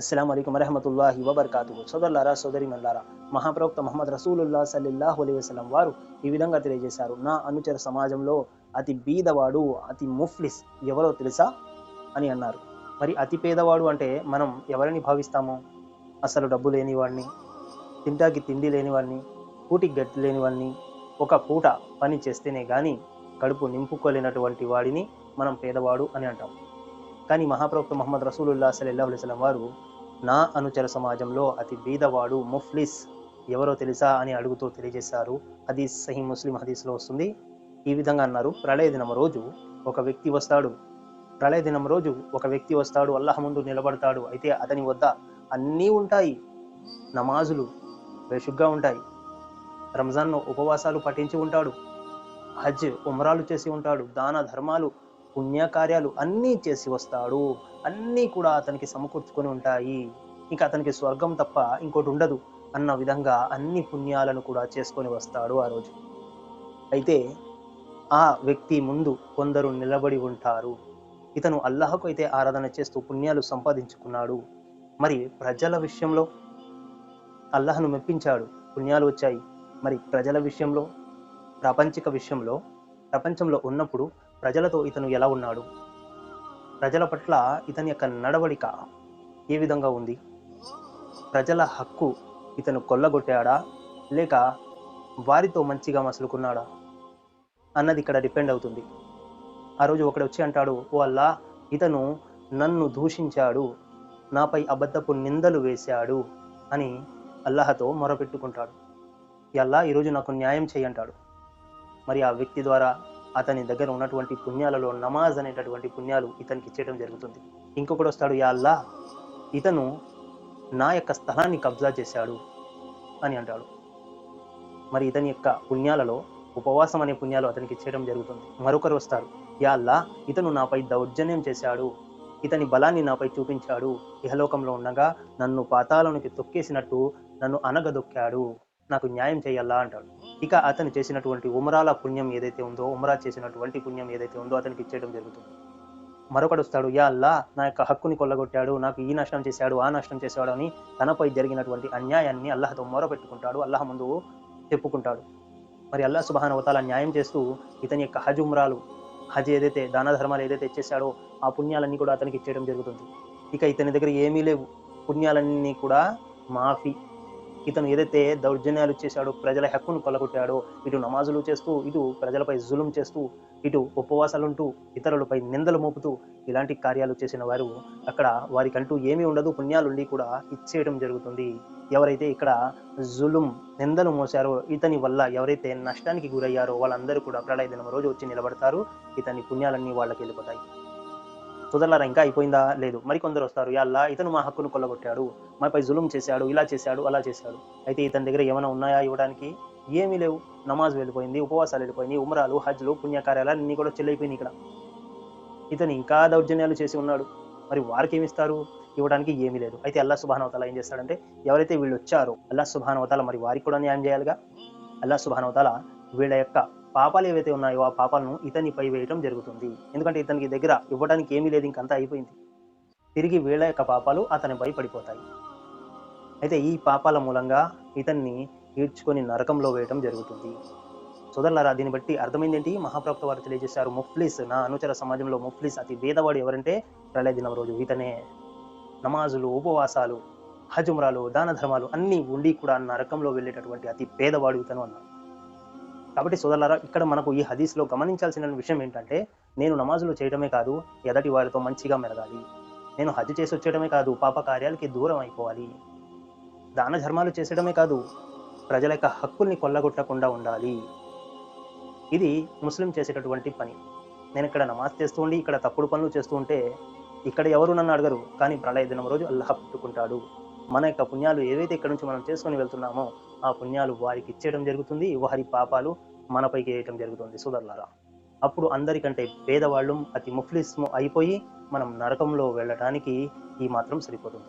అస్సలం అయికం వరహమతుల్లాహి వబర్కాతు సోదరులారా సోదరి మల్లారా మహాప్రవక్త మహమ్మద్ రసూలుల్లా సల్లిల్లాహు అలీ వసలం వారు ఈ విధంగా తెలియజేశారు. నా అనుచర సమాజంలో అతి బీదవాడు అతి ముఫ్లిస్ ఎవరో తెలుసా అని అన్నారు. మరి అతి పేదవాడు అంటే మనం ఎవరిని భావిస్తాము? అసలు డబ్బు లేని వాడిని తింటాకి తిండి లేని వాడిని కూటికి గట్టి లేని వాడిని ఒక పూట పని చేస్తేనే కానీ కడుపు నింపుకోలేనటువంటి వాడిని మనం పేదవాడు అని అంటాం. కానీ మహాప్రవక్త మహమ్మద్ రసూలుల్లా సల్లల్లాహు అలైహి వారు నా అనుచర సమాజంలో అతి బీదవాడు ముఫ్లిస్ ఎవరో తెలుసా అని అడుగుతూ తెలియజేశారు. హదీస్ సహీ ముస్లిం హదీస్లో వస్తుంది. ఈ విధంగా అన్నారు ప్రళయ దినం రోజు ఒక వ్యక్తి వస్తాడు. ప్రళయ దినం రోజు ఒక వ్యక్తి వస్తాడు అల్లాహ్ ముందు నిలబడతాడు. అయితే అతని వద్ద అన్నీ ఉంటాయి. నమాజులు బేషుగ్గా ఉంటాయి. రంజాన్ను ఉపవాసాలు పఠించి ఉంటాడు. హజ్ ఉమరాలు చేసి ఉంటాడు. దాన ధర్మాలు పుణ్యకార్యాలు అన్నీ చేసి వస్తాడు. అన్నీ కూడా అతనికి సమకూర్చుకొని ఉంటాయి. ఇంకా అతనికి స్వర్గం తప్ప ఇంకోటి ఉండదు అన్న విధంగా అన్ని పుణ్యాలను కూడా చేసుకొని వస్తాడు ఆ రోజు. అయితే ఆ వ్యక్తి ముందు కొందరు నిలబడి ఉంటారు. ఇతను అల్లాహకు అయితే ఆరాధన చేస్తూ పుణ్యాలు సంపాదించుకున్నాడు. మరి ప్రజల విషయంలో? అల్లాహను మెప్పించాడు. పుణ్యాలు వచ్చాయి. మరి ప్రజల విషయంలో? ప్రాపంచిక విషయంలో? ప్రపంచంలో ఉన్నప్పుడు ప్రజలతో ఇతను ఎలా ఉన్నాడు? ప్రజల పట్ల ఇతని యొక్క నడవడిక ఏ విధంగా ఉంది? ప్రజల హక్కు ఇతను కొల్లగొట్టాడా? లేక వారితో మంచిగా మసులుకున్నాడా? అన్నది ఇక్కడ డిపెండ్ అవుతుంది. ఆ రోజు ఒకడు వచ్చి అంటాడు ఓ అల్లా ఇతను నన్ను దూషించాడు నాపై అబద్ధపు నిందలు వేశాడు అని అల్లాహతో మొరపెట్టుకుంటాడు. ఈ అల్లా ఈరోజు నాకు న్యాయం చేయంటాడు మరి ఆ వ్యక్తి ద్వారా అతని దగ్గర ఉన్నటువంటి పుణ్యాలలో నమాజ్ అనేటటువంటి పుణ్యాలు ఇతనికి ఇచ్చేయడం జరుగుతుంది. ఇంకొకడు వస్తాడు యా అల్లా ఇతను నా యొక్క స్థలాన్ని కబ్జా చేశాడు అని అంటాడు. మరి ఇతని యొక్క పుణ్యాలలో ఉపవాసం అనే పుణ్యాలు అతనికి ఇచ్చేయడం జరుగుతుంది. మరొకరు వస్తారు యా అల్లా ఇతను నాపై దౌర్జన్యం చేశాడు ఇతని బలాన్ని నాపై చూపించాడు ఇహలోకంలో ఉండగా నన్ను పాతాలనికి తొక్కేసినట్టు నన్ను అనగదొక్కాడు నాకు న్యాయం చేయాలా అంటాడు. ఇక అతను చేసినటువంటి ఉమరాల పుణ్యం ఏదైతే ఉందో ఉమరా చేసినటువంటి పుణ్యం ఏదైతే ఉందో అతనికి ఇచ్చేయడం జరుగుతుంది. మరొకడు వస్తాడు యా అల్లా నా యొక్క హక్కుని కొల్లగొట్టాడు నాకు ఈ నష్టం చేశాడు ఆ నష్టం చేశాడు అని తనపై జరిగినటువంటి అన్యాయాన్ని అల్లాహతో మొరపెట్టుకుంటాడు అల్లాహ్ ముందు చెప్పుకుంటాడు. మరి అల్లాహ్ సుబాన్ అవతాల న్యాయం చేస్తూ ఇతని యొక్క హజ్ ఉమ్రాలు హజ్ ఏదైతే దాన ధర్మాలు ఏదైతే ఇచ్చేసాడో ఆ పుణ్యాలన్నీ కూడా అతనికి ఇచ్చేయడం జరుగుతుంది. ఇక ఇతని దగ్గర ఏమీ లేవు. పుణ్యాలన్నీ కూడా మాఫీ. ఇతను ఏదైతే దౌర్జన్యాలు చేశాడో ప్రజల హక్కును కొల్లగొట్టాడో ఇటు నమాజులు చేస్తూ ఇటు ప్రజలపై జులుం చేస్తూ ఇటు ఉపవాసాలుంటూ ఇతరులపై నిందలు మోపుతూ ఇలాంటి కార్యాలు చేసిన వారు అక్కడ వారికంటూ ఏమీ ఉండదు పుణ్యాలుండి కూడా ఇచ్చేయడం జరుగుతుంది. ఎవరైతే ఇక్కడ జులుం నిందలు మోసారో ఇతని వల్ల ఎవరైతే నష్టానికి గురయ్యారో వాళ్ళందరూ కూడా ప్రళయ దినం రోజు వచ్చి నిలబడతారు. ఇతని పుణ్యాలన్నీ వాళ్ళకి వెళ్ళిపోతాయి. సుదర్లారా ఇంకా? అయిపోయిందా? లేదు. మరికొందరు వస్తారు. యాల్లా ఇతను మా హక్కును కొల్లగొట్టాడు. మాపై జులుం చేశాడు. ఇలా చేశాడు అలా చేశాడు. అయితే ఇతని దగ్గర ఏమైనా ఉన్నాయా ఇవ్వడానికి? ఏమీ లేవు. నమాజ్ వెళ్ళిపోయింది ఉపవాసాలు వెళ్ళిపోయింది ఉమరాలు హజ్లు పుణ్యకార్యాలు అన్నీ కూడా చెల్లైపోయినాయి ఇక్కడ. ఇతను ఇంకా దౌర్జన్యాలు చేసి ఉన్నాడు. మరి వారికి ఏమిస్తారు ఇవ్వడానికి ఏమీ లేదు. అయితే అల్లా సుభానవతాల ఏం చేస్తాడంటే ఎవరైతే వీళ్ళు వచ్చారో అల్లా సుభానవతాల మరి వారికి కూడా న్యాయం చేయాలిగా? అల్లా సుభానవతాల వీళ్ళ యొక్క పాపాలు ఏవైతే ఉన్నాయో ఆ పాపాలను ఇతనిపై వేయటం జరుగుతుంది. ఎందుకంటే ఇతనికి దగ్గర ఇవ్వడానికి ఏమీ లేదు ఇంకంతా అయిపోయింది. తిరిగి వీళ్ళ యొక్క పాపాలు అతనిపై పడిపోతాయి. అయితే ఈ పాపాల మూలంగా ఇతన్ని ఈడ్చుకొని నరకంలో వేయటం జరుగుతుంది. సోదరులారా దీన్ని బట్టి అర్థమైంది ఏంటి మహాప్రభుత్వ వారు తెలియజేశారు ముఫ్లిస్ నా అనుచర సమాజంలో ముఫ్లిస్ అతి భేదవాడు ఎవరంటే ప్రళయ దినం రోజు. ఇతనే నమాజులు ఉపవాసాలు హజుమరాలు దాన ధర్మాలు అన్నీ ఉండి కూడా నరకంలో వెళ్ళేటటువంటి అతి పేదవాడు ఇతను అన్నారు. కాబట్టి సోదరులారా ఇక్కడ మనకు ఈ హదీస్లో గమనించాల్సిన విషయం ఏంటంటే నేను నమాజులు చేయడమే కాదు ఎదటి వారితో మంచిగా మెరగాలి నేను హజ్ చేసి వచ్చేయడమే కాదు పాప కార్యాలకి దూరం అయిపోవాలి. దాన ధర్మాలు చేసేయడమే కాదు ప్రజల యొక్క హక్కుల్ని కొల్లగొట్టకుండా ఉండాలి. ఇది ముస్లిం చేసేటటువంటి పని. నేను ఇక్కడ నమాజ్ చేస్తూ ఉండి ఇక్కడ తప్పుడు పనులు చేస్తూ ఉంటే ఇక్కడ ఎవరు నన్ను అడగరు. కానీ ప్రళయ దినం రోజు అల్లాహ్ పుట్టుకుంటాడు. మన యొక్క పుణ్యాలు ఏవైతే ఇక్కడ నుంచి మనం చేసుకొని వెళ్తున్నామో ఆ పుణ్యాలు వారికి ఇచ్చేయడం జరుగుతుంది వారి పాపాలు మనపైకి వేయటం జరుగుతుంది సోదరులారా. అప్పుడు అందరికంటే పేదవాళ్ళు అతి ముఫ్లిస్ము అయిపోయి మనం నరకంలో వెళ్ళటానికి ఈ మాత్రం సరిపోతుంది.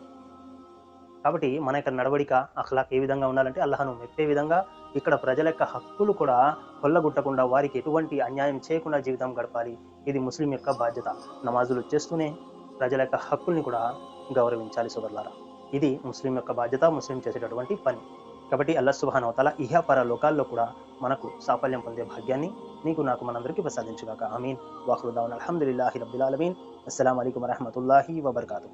కాబట్టి మన యొక్క నడవడిక అఖలాక్ ఏ విధంగా ఉండాలంటే అల్లహను మెప్పే విధంగా ఇక్కడ ప్రజల యొక్క హక్కులు కూడా కొల్లగొట్టకుండా వారికి ఎటువంటి అన్యాయం చేయకుండా జీవితం గడపాలి. ఇది ముస్లిం యొక్క బాధ్యత. నమాజులు చేస్తూనే ప్రజల యొక్క హక్కుల్ని కూడా గౌరవించాలి సోదరులారా. ఇది ముస్లిం యొక్క బాధ్యత ముస్లిం చేసేటటువంటి పని. కాబట్టి అల్లా సుబానవతల ఇహ పర లోకాల్లో కూడా మనకు సాఫల్యం పొందే భాగ్యాన్ని నీకు నాకు మనందరికీ ప్రసాదించుగాక. ఆమీన్. వాహుదాన్ అల్హమ్దుల్లాహి రబ్బుల్ ఆలమీన్. అస్సలం అయికం వరహమతుల్లాహి వబర్కాతు